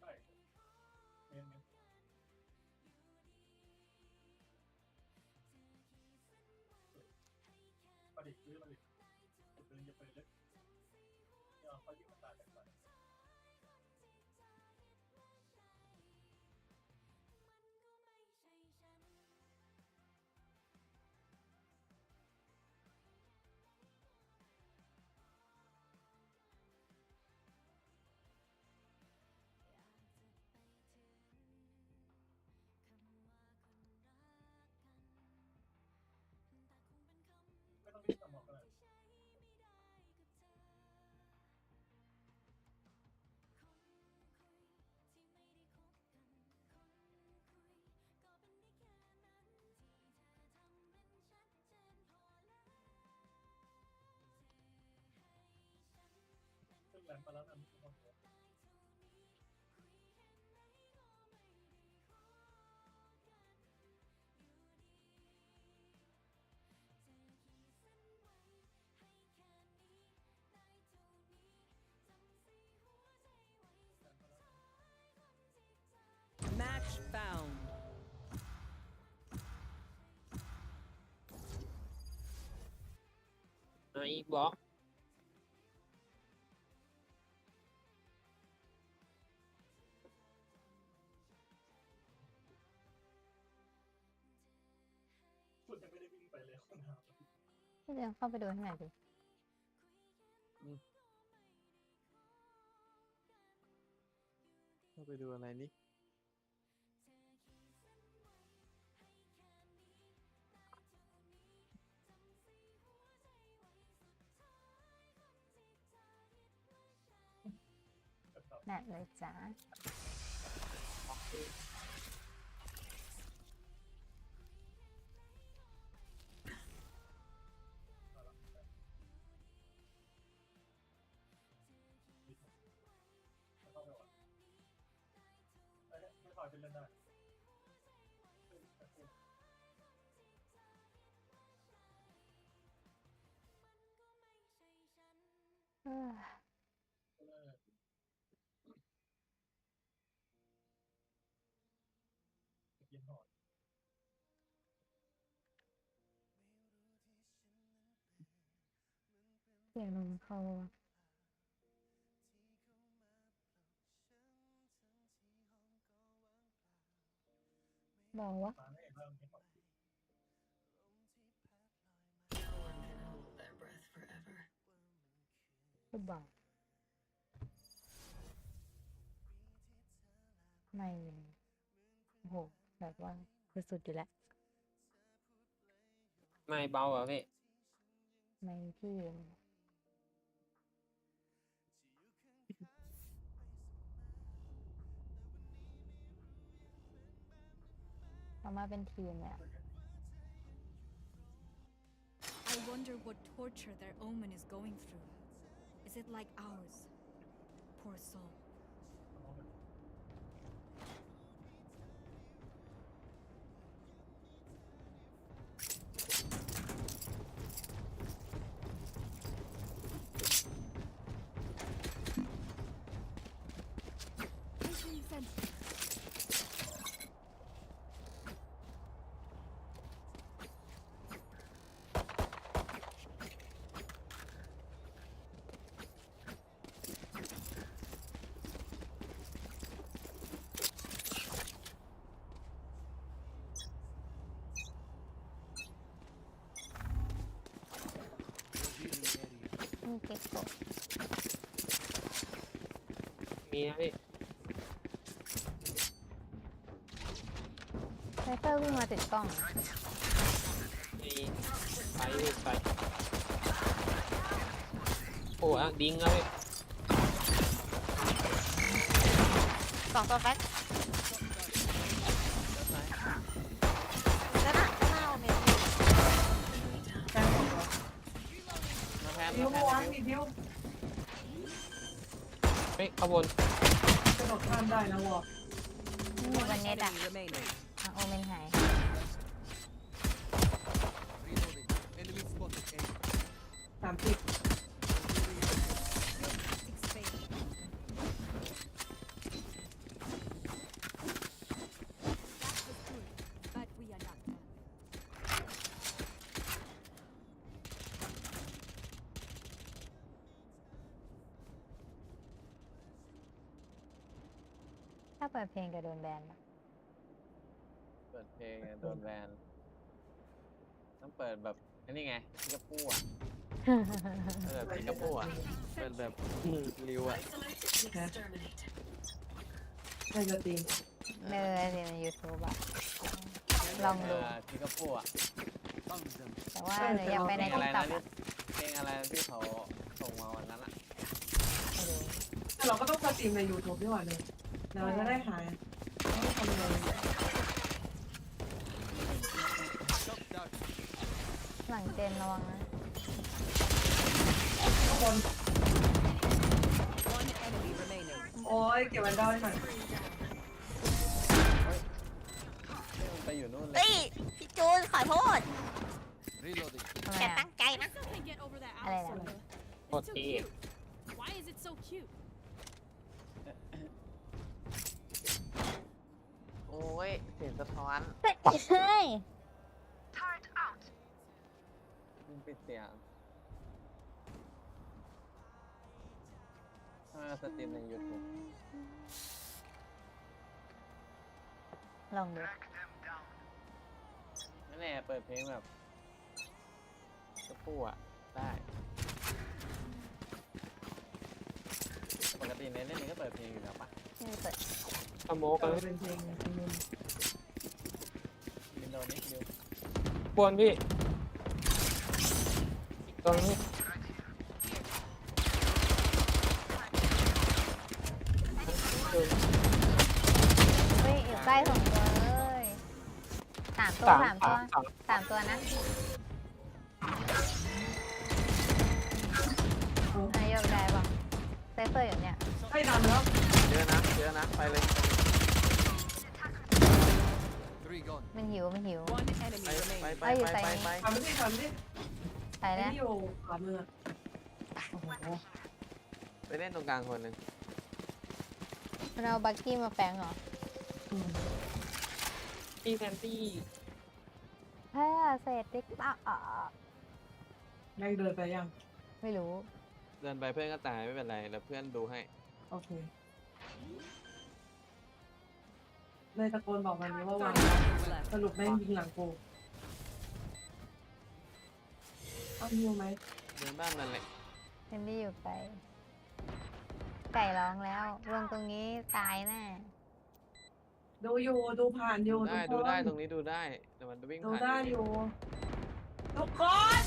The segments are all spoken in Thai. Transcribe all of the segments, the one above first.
ใกล้เมนเมนมาดิซื้อมาดิซื้ออย่าไปเล็กอย่าเอาเขายิงมันตายกันไป แหลมไปแล้วนะทุกคน Match found. ไอ้บล็อก งไปเลยคนหาพี่เดินเข้าไปดูข้างในดิเข้าไปดูอะไรนี่แน่เลยจ้าเข้า อยเป็นเล่นได้เออกินหอดเสียงลมเขาอก can hold their breath forever. ก็บอกไม่โอ้โหแบบว่าคือสุดอยู่แล้ว ไม่เบาเหรอพี่ ไม่พี่ เอามาเป็นทีมเนี่ย I wonder what torture their omen is going through. Is it like ours? Poor soul. นะพี่ไซเฟอร์วิ่งมาติดกล้อง มีไปพี่ไปโอ้อะดิ้งแล้วพี่สองตัวแฟกแล้วนะข้างหน้าโอเมนมาแพนมาแพนเฮ้ยขบวนมีวันเน็ตอะ Enemy remaining. อะโอเมนหาย Six fade. เปิดเพลงกับโดนแบนปะเปิดเพลงอะโดนแบนต้องเปิดแบบอันนี้ไงพิกาปูอะเปิดแบบพิกาปูอะเปิดแบบริวอะ Isolate, exterminate. ไม่จะตีเนอในยูทูบอะลองเอดูอพิกาปูอะแต่ว่าหนูอยากไปในเพลงทิอะกไรต็อนะกที่เพลงอะไรที่เขาส่งมาวันนั้นอะไม่รู้แต่เราก็ต้องสตรีมใน YouTube ด้วยเนี่ย เราจะได้หายไม่ทำอะไรเลยหลังเจนระวังนะทุกคน One enemy remaining. โอ้ยเก็บไว้ได้หน่อยที่มันไปอยู่นู่นเลยเฮ้ย พี่จูนขอโทษทำไมแกอะตั้งใจนะ I still can't get over that อะไร outfit. นะโค It's ตร so เท่ cute. Why is it so cute? โอ้ยเสียงสะท้อนใช่มันปิดเสียงถ้าสตรีมในยูทูบลองดูนั่นแหละเปิดเพลงแบบกระปูอะ ได้ ติในเล่นนี้ก็เปิดเพลงอยู่แล้วปะไม่เปิดสโมกเออเป็นเพลงเพลงนึงวินโดว์นิดเดียวบนพี่ ตรงนี้ เฮ้ยอยู่ใกล้สองตัวเลยสามตัวสามตัวสามตัวนะ เซฟเฟอร์อยู่เนี่ยให้ดันแล้วเยอะนะเยอะนะไปเลยมันหิวมันหิว One enemy ไปไป remaining. ไปเอ้ยอยู่ไปไซไปนี้ไปทำไม่ได้ทำไม่ได้ใส่ไอ้แล้วที่อยู่ขวามือโอ้โหไปเล่นตรงกลางคนหนึ่งมันเอาบักกี้มาแปลงเหรออืมพี่แซนตี้ถ้าเสร็จติ๊กต๊อกอะแม่งเดินไปยังไม่รู้ เดินไปเพื่อนก็ตายไม่เป็นไรแล้วเพื่อนดูให้ โอเค เลยตะโกนบอกมันนี้ว่าวัน Left. สรุปแม่งยิงหลังกูเอายิวไหมเดินบ้านมันเลยเซนดี้อยู่ไกลไก่ร้องแล้ว ลงตรงนี้ตายแน่ดูอยู่ดูผ่านอยู่ได้ทุกคนดูได้ตรงนี้ดูได้แต่มันวิ่งดูผ่านได้อยู่ทุกคน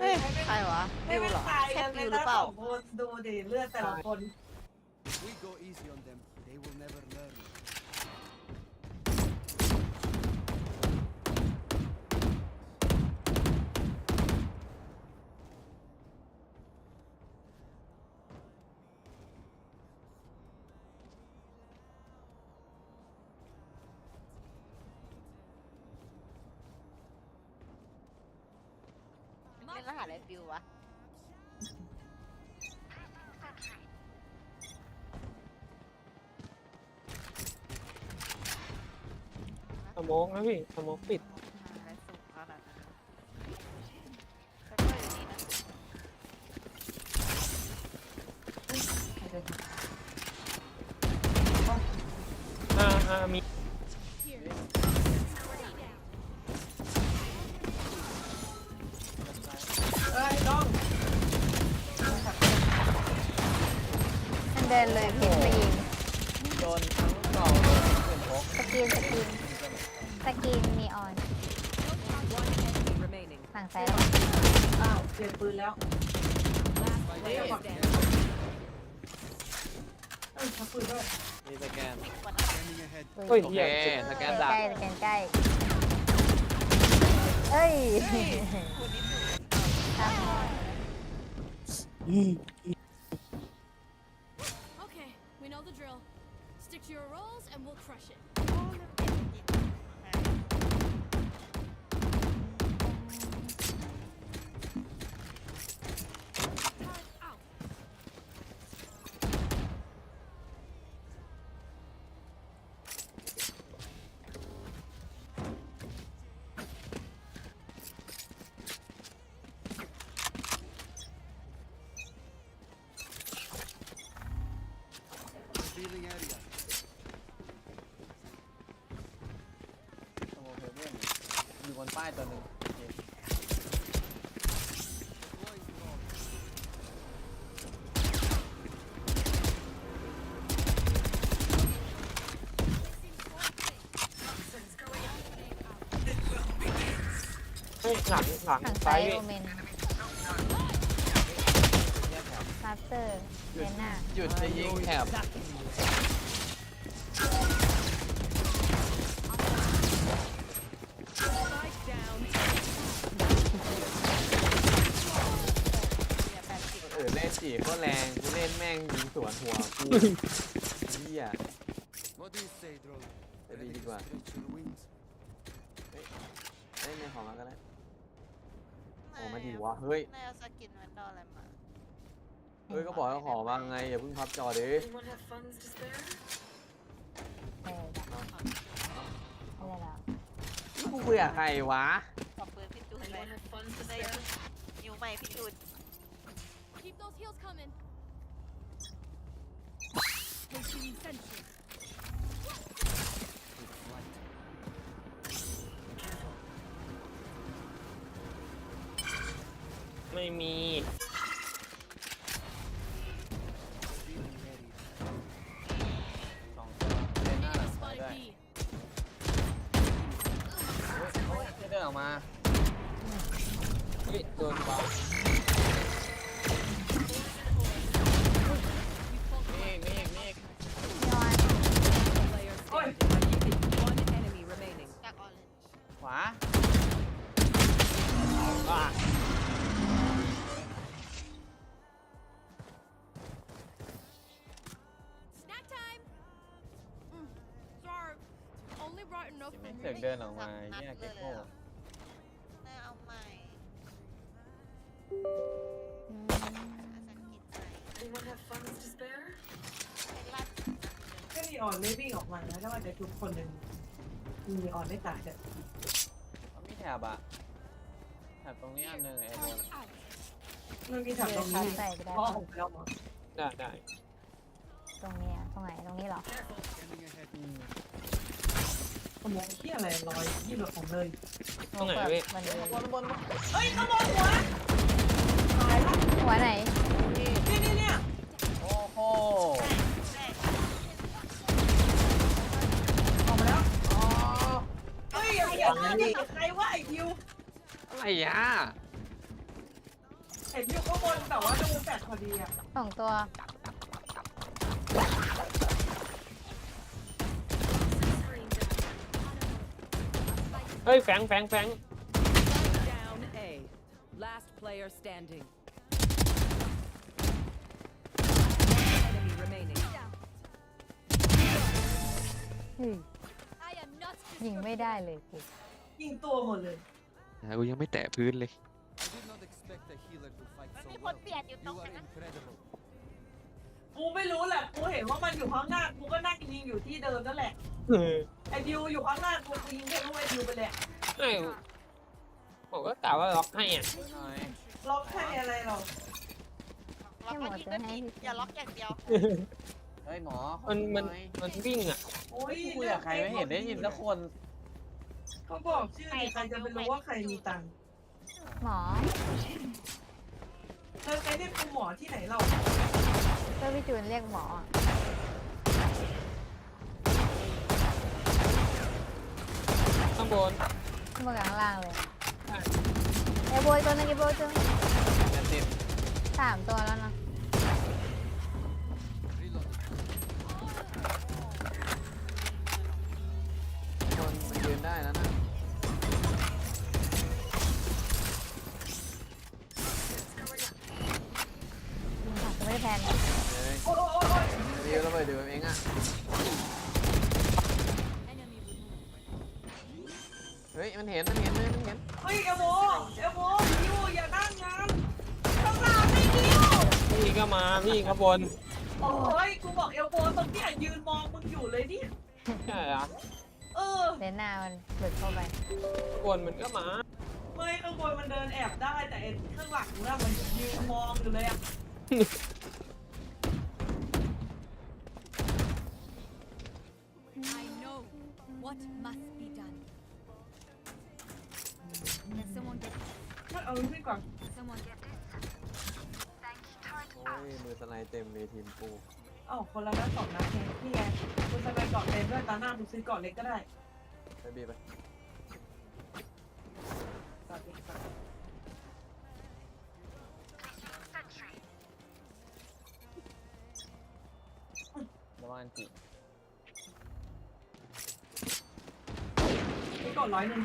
เฮ้ยใครวะไม่บิวเป็นเหรอตายใช่กันบิเลวยหรือเปล่านะสองคนดูดิเลือดแต่ละคน If we go easy on them, they will never learn. เป็นรหัสอะไรบิววะสมองนะพี่สมองปิด สกรีนสกรีนสกีนมีออน One enemy remaining. สั่งไซส์แล้วอ้าวเปลี่ยนปืนแล้ว Last player standing. เอ้ยชักปืนด้วยมีสแกน เฮ้ยโอเคเหี้ยสแกนดักใกล้สแกนใกล้เอ้ยตามมา Okay, ป้ายตัวหนึ่งโอเคเฮ้ยหลังหลังฝั่งซ้าซ้ายยพี่โอเมนมาสเตอร์เดนน่าหยุดจะยิงแถบ Spike สิบเออเล่นจีก็แรงกูเล่นแม่งยิงสวนหัวกูเฮีย What do you say, drone? Maybe Ready you to go on. stretch your wings? เล่นในของมันก็ได้ โอ้ไม่ดีวะเฮ้ย นายเอาสกินมันดออะไรมาเฮ้ยก็บอกให้ขอมาไงอย่าเพิ่งพับจอดิ Anyone have funds to spare? เอออะไรล่ะกูคุยกับใครวะขอบปืนพี่จูนเลย Anyone have funds to ได้ spare? นิ้วใหม่พี่จูน Keep those heels coming. Placing sentry. ไม่มี enough ยังไม่ for เสือก me. เดินออกมาเฮียเก็กโง่นายเอาใหม่อืมเอาสกินใหม่ Anyone have funds to spare? ไปลั่นก็นีออนไม่วิ่งออกมาแล้วว่าจะทุกคนหนึ่งนีออนไม่ตายแต่เขามีแถบอะแถบตรงนี้อันหนึ่งไอ้โดน Out. มันมีแถบตรงคันี้ดใส่ไปได้เพราะปะผมไปแล้วหมอได้ได้ตรงนี้อะตรงไหนตรงนี้เหรอ Scanning ahead. อืม สมองเที่ยอะไรลอยที่แบบของเลยตรงไหนเปิดพี่วันนี้บนบนเฮ้ยขโมยหัวตายละหัวไหนนี่นี่เนี่ยโอ้โหแม่ออกมาแล้วอ๋อเฮ้ยอย่าอย่าเล่นกับใครว่าไอ้คิวอะไรอะเห็นอยู่ข้างบนแต่ว่าดูแฟดพอดีอะสองตัว Screen down. เฮ้ยแฟงแฟงแฟง Down A. Last player standing. Enemy remaining. เฮ้ย I am not ยิงไม่ได้เลยกูยิงตัวหมดเลยกูยังไม่แตะพื้นเลย I did not expect a healer to fight มัน so มีคน well. เปลี่ยนอยู่ตร You ง are นั้น incredible. กูไม่รู้แหละ กูเห็นว่ามันอยู่ข้างหน้า กูก็นั่งยิงอยู่ที่เดิมนั่นแหละ เออไอ้ดิวอยู่ข้างหน้า กูกูยิงแค่ลูกไอ้ดิวไปแหละไม่ผมก็กล่าวว่าล็อกให้อะหน่อยล็อกให้อะไรเราล็อกก็ยิงก็ดีอย่าล็อกอย่างเดียว เฮ้ยหมอขอมันดูมันหอยมันวิ่งอะโอ้ยกูคุยกับใครไม่เห็นได้ยินสักคนเขาบอกชื่อดิใครจะไปรู้ว่าใครมีตังค์หมอเธอไปเรียกคุณหมอที่ไหนเรา เพื่อพี่จูนเรียกหมออะข้างบนขึ้นมาข้างล่างเลยเอโบยตัวนึงเอโบยตัวนึงแอดติดสามตัวแล้วนะ Reloading. คนมันยืนได้แล้วนะยิงผักจะไม่ได้แพนนะ เลยโอ้ยโอ้ยโอ้ยดีแล้วไปดูเองอะ enemy removed. เฮ้ยมันเห็นมันเห็นมันเห็นเฮ้ยเอโมเอโมดิวอย่านั่งงานข้างหลังไม่ดิวพี่ก็มาพี่ข้างบนโอ้ยกูบอกเอลโบตรงเนี้ยยืนมองมึงอยู่เลยเนี่ยใช่เหรอเออเดนหน้ามันหลุดเข้าไปข้างบนมันก็มาไม่ข้างบนมันเดินแอบได้แต่ไอ้ข้างหลังน่ะมันยืนมองอยู่เลยอะ know what must be done. มันเอาลูกก่อน Someone โอ้ย มือสไนเต็มเลยทีมกูเอ้าคนละนัดสองนัดเองนี่ไงกูจะไปเกาะเต็มด้วยตาหน้ากูซื้อเกาะเล็กก็ได้ไปบีไปสวัสดีครับระวังอันจิ ซื้อเกาะร้อยหนึ่ง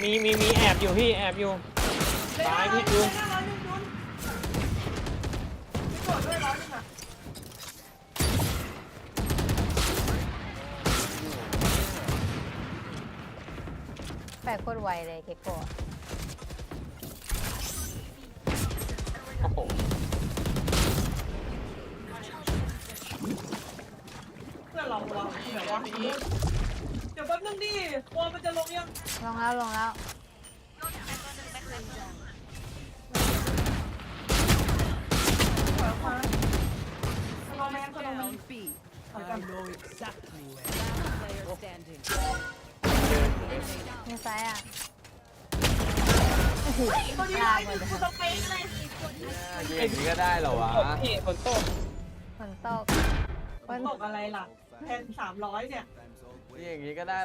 มีมีมีแอบอยู่พี่แอบอยู่ ตายพี่จูนเลยนะร้อยหนึ่งจูนซื้อเกาะด้วยร้อยหนึ่งอะไปโคตรไวเลยเกโกะ เราที่ไหนวะเดี๋ยวแป๊บนึงดิกลัวมันจะลงยังลงแล้วลงแล้วถอยออกมาสโลว์แมนสโลว์แมน Down B. ถอยกัน Last player standing. มีซ้ายอะตัวนี้ลาไอ้หมหดนึ่งเลยกูสเปคเลยยิงอย่างนี้ก็ได้เหรอวะพี่ฝนตกฝนตกฝนตกอะไรล่ะ แทนสามร้อยเนี่ย นี่อย่างนี้ก็ได้หรอ